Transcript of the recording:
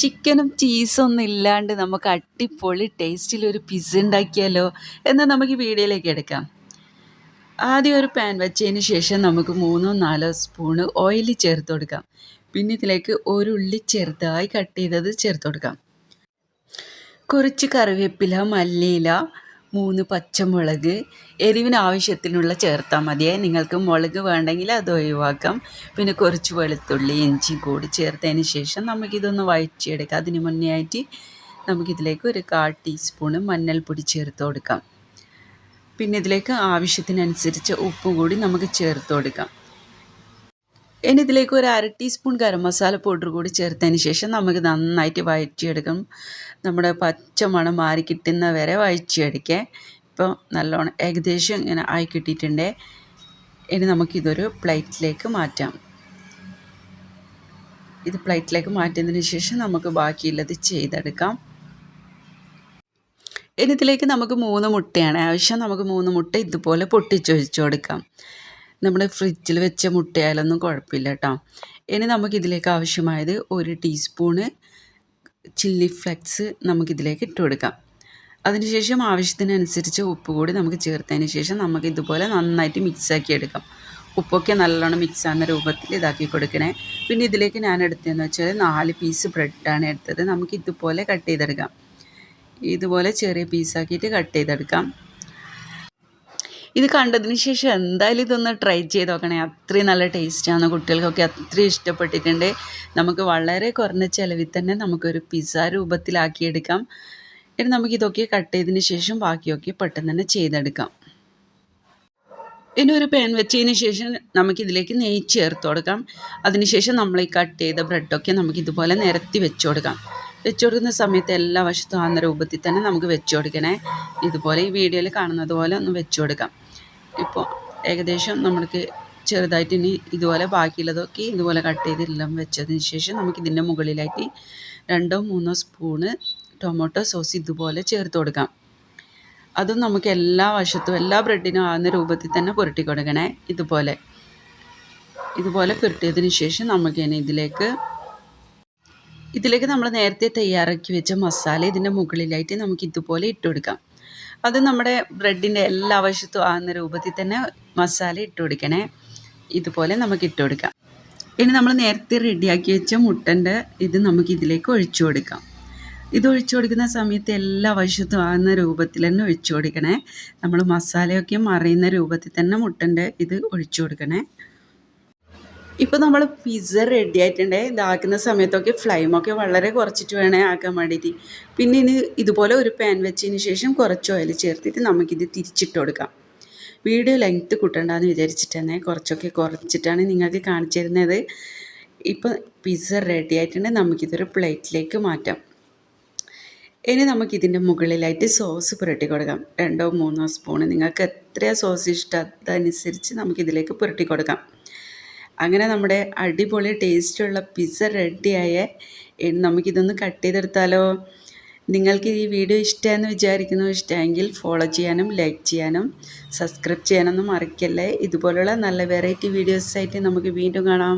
ചിക്കനും ചീസൊന്നും ഇല്ലാണ്ട് നമുക്ക് അടിപൊളി ടേസ്റ്റിൽ ഒരു പിസ്സ ഉണ്ടാക്കിയാലോ എന്ന് നമുക്ക് വീഡിയോയിലേക്ക് എടുക്കാം. ആദ്യം ഒരു പാൻ വെച്ചതിന് ശേഷം നമുക്ക് മൂന്നോ നാലോ സ്പൂണ് ഓയിൽ ചേർത്ത് കൊടുക്കാം. പിന്നെ ഇതിലേക്ക് ഒരു ഉള്ളി ചെറുതായി കട്ട് ചെയ്തത് ചേർത്ത് കൊടുക്കാം. കുറച്ച് കറിവേപ്പില മല്ലിയില പച്ചമുളക് എരിവിന് ആവശ്യത്തിനുള്ള ചേർത്താൽ മതിയേ. നിങ്ങൾക്ക് മുളക് വേണ്ടെങ്കിൽ അത് ഒഴിവാക്കാം. പിന്നെ കുറച്ച് വെളുത്തുള്ളി ഇഞ്ചി കൂടി ചേർത്തതിന് ശേഷം നമുക്കിതൊന്ന് വഴറ്റിയെടുക്കാം. അതിന് മുന്നേ ആയിട്ട് നമുക്കിതിലേക്ക് ഒരു കാൽ ടീസ്പൂണ് മഞ്ഞൾപ്പൊടി ചേർത്ത് കൊടുക്കാം. പിന്നെ ഇതിലേക്ക് ആവശ്യത്തിനനുസരിച്ച് ഉപ്പും കൂടി നമുക്ക് ചേർത്ത് കൊടുക്കാം. ഇനി ഇതിലേക്ക് ഒരു അര ടീസ്പൂൺ ഗരം മസാല പൗഡർ കൂടി ചേർത്തതിന് ശേഷം നമുക്ക് നന്നായിട്ട് വഴറ്റിയെടുക്കാം. നമ്മുടെ പച്ച മണം മാറി കിട്ടുന്ന വരെ വഴറ്റിയെടുക്കേ. ഇപ്പോൾ നല്ലോണം ഏകദേശം ഇങ്ങനെ ആയി കിട്ടിയിട്ടുണ്ട്. ഇനി നമുക്കിതൊരു പ്ലേറ്റിലേക്ക് മാറ്റാം. ഇത് പ്ലേറ്റിലേക്ക് മാറ്റിയതിന് ശേഷം നമുക്ക് ബാക്കിയുള്ളത് ചെയ്തെടുക്കാം. ഇനി ഇതിലേക്ക് നമുക്ക് മൂന്ന് മുട്ടയാണ്. ആവശ്യം നമുക്ക് മൂന്ന് മുട്ട ഇതുപോലെ പൊട്ടിച്ചൊഴിച്ചു കൊടുക്കാം. നമ്മുടെ ഫ്രിഡ്ജിൽ വെച്ച മുട്ടയായാലൊന്നും കുഴപ്പമില്ല കേട്ടോ. ഇനി നമുക്കിതിലേക്ക് ആവശ്യമായത് ഒരു ടീസ്പൂണ് ചില്ലി ഫ്ലെക്സ് നമുക്കിതിലേക്ക് ഇട്ട് കൊടുക്കാം. അതിനുശേഷം ആവശ്യത്തിനനുസരിച്ച് ഉപ്പ് കൂടി നമുക്ക് ചേർത്തതിന് ശേഷം നമുക്ക് ഇതുപോലെ നന്നായിട്ട് മിക്സാക്കി എടുക്കാം. ഉപ്പൊക്കെ നല്ലോണം മിക്സ് രൂപത്തിൽ ഇതാക്കി കൊടുക്കണേ. പിന്നെ ഇതിലേക്ക് ഞാൻ എടുത്തതെന്ന് വെച്ചാൽ നാല് പീസ് ബ്രെഡാണ് എടുത്തത്. നമുക്ക് ഇതുപോലെ കട്ട് ചെയ്തെടുക്കാം. ഇതുപോലെ ചെറിയ പീസാക്കിയിട്ട് കട്ട് ചെയ്തെടുക്കാം. ഇത് കണ്ടതിന് ശേഷം എന്തായാലും ഇതൊന്ന് ട്രൈ ചെയ്ത് നോക്കണേ. അത്രയും നല്ല ടേസ്റ്റാണ് കുട്ടികൾക്കൊക്കെ അത്രയും ഇഷ്ടപ്പെട്ടിട്ടുണ്ട്. നമുക്ക് വളരെ കുറഞ്ഞ ചിലവിൽ തന്നെ നമുക്കൊരു പിസ്സ രൂപത്തിലാക്കിയെടുക്കാം. ഇനി നമുക്കിതൊക്കെ കട്ട് ചെയ്തതിന് ശേഷം ബാക്കിയൊക്കെ പെട്ടെന്ന് തന്നെ ചെയ്തെടുക്കാം. ഇനി ഒരു പാൻ വെച്ചതിന് ശേഷം നമുക്കിതിലേക്ക് നെയ്യ് ചേർത്ത് കൊടുക്കാം. അതിനുശേഷം നമ്മൾ ഈ കട്ട് ചെയ്ത ബ്രെഡൊക്കെ നമുക്ക് ഇതുപോലെ നിരത്തി വെച്ച് കൊടുക്കാം. വെച്ച് കൊടുക്കുന്ന സമയത്ത് എല്ലാ വശത്തും ആകുന്ന രൂപത്തിൽ തന്നെ നമുക്ക് വെച്ച് കൊടുക്കണേ. ഇതുപോലെ ഈ വീഡിയോയിൽ കാണുന്നത് പോലെ ഒന്ന് വെച്ച് കൊടുക്കാം. ഇപ്പോൾ ഏകദേശം നമ്മൾക്ക് ചെറുതായിട്ട് ഇനി ഇതുപോലെ ബാക്കിയുള്ളതൊക്കെ ഇതുപോലെ കട്ട് ചെയ്തെല്ലാം വെച്ചതിന് ശേഷം നമുക്ക് ഇതിന്റെ മുകളിലായിട്ട് രണ്ടോ മൂന്നോ സ്പൂണ് ടൊമാറ്റോ സോസ് ഇതുപോലെ ചേർത്ത് കൊടുക്കാം. അതും നമുക്ക് എല്ലാ വശത്തും എല്ലാ ബ്രെഡിനും ആകുന്ന രൂപത്തിൽ തന്നെ പുരട്ടി കൊടുക്കണേ ഇതുപോലെ. ഇതുപോലെ പുരട്ടിയതിന് ശേഷം നമുക്ക് ഇനി ഇതിലേക്ക് ഇതിലേക്ക് നമ്മൾ നേരത്തെ തയ്യാറാക്കി വെച്ച മസാല ഇതിന്റെ മുകളിലായിട്ട് നമുക്ക് ഇതുപോലെ ഇട്ട് കൊടുക്കാം. അത് നമ്മുടെ ബ്രെഡിന്റെ എല്ലാ വശത്തും ആകുന്ന രൂപത്തിൽ തന്നെ മസാല ഇട്ട് കൊടുക്കണേ. ഇതുപോലെ നമുക്ക് ഇട്ട് കൊടുക്കാം. ഇനി നമ്മൾ നേരത്തെ റെഡിയാക്കി വെച്ച മുട്ടന്റെ ഇത് നമുക്ക് ഇതിലേക്ക് ഒഴിച്ചു കൊടുക്കാം. ഇത് ഒഴിച്ചു കൊടുക്കുന്ന സമയത്ത് എല്ലാ വശത്തും ആകുന്ന രൂപത്തിൽ തന്നെ ഒഴിച്ചു കൊടുക്കണേ. നമ്മൾ മസാലയൊക്കെ മറിയുന്ന രൂപത്തിൽ തന്നെ മുട്ടന്റെ ഇത് ഒഴിച്ചു കൊടുക്കണേ. ഇപ്പോൾ നമ്മൾ പിസ്സ റെഡി ആയിട്ടുണ്ട്. ഇതാക്കുന്ന സമയത്തൊക്കെ ഫ്ലെയിമൊക്കെ വളരെ കുറച്ചിട്ട് വേണേ ആക്കാൻ വേണ്ടിയിട്ട് പിന്നെ ഇനി ഇതുപോലെ ഒരു പാൻ വെച്ചതിന് ശേഷം കുറച്ച് ഓയിൽ ചേർത്തിട്ട് നമുക്കിത് തിരിച്ചിട്ട് കൊടുക്കാം. വീഡിയോ ലെങ്ത്ത് കൂട്ടണ്ടെന്ന് വിചാരിച്ചിട്ടാണ് കുറച്ചൊക്കെ കുറച്ചിട്ടാണ് നിങ്ങൾക്ക് കാണിച്ചു തരുന്നത്. ഇപ്പോൾ പിസ്സ റെഡി ആയിട്ടുണ്ട്. നമുക്കിതൊരു പ്ലേറ്റിലേക്ക് മാറ്റാം. ഇനി നമുക്കിതിന്റെ മുകളിലായിട്ട് സോസ് പുരട്ടി കൊടുക്കാം. രണ്ടോ മൂന്നോ സ്പൂണ് നിങ്ങൾക്ക് എത്രയാണ് സോസ് ഇഷ്ടം? അതനുസരിച്ച് നമുക്കിതിലേക്ക് പുരട്ടി കൊടുക്കാം. അങ്ങനെ നമ്മുടെ അടിപൊളി ടേസ്റ്റുള്ള പിസ്സ റെഡിയായ നമുക്കിതൊന്ന് കട്ട് ചെയ്തെടുത്താലോ? നിങ്ങൾക്ക് ഈ വീഡിയോ ഇഷ്ടമെന്ന് വിചാരിക്കുന്നു. ഇഷ്ടമെങ്കിൽ ഫോളോ ചെയ്യാനും ലൈക്ക് ചെയ്യാനും സബ്സ്ക്രൈബ് ചെയ്യാനൊന്നും മറക്കല്ലേ? ഇതുപോലുള്ള നല്ല വെറൈറ്റി വീഡിയോസായിട്ട് നമുക്ക് വീണ്ടും കാണാം.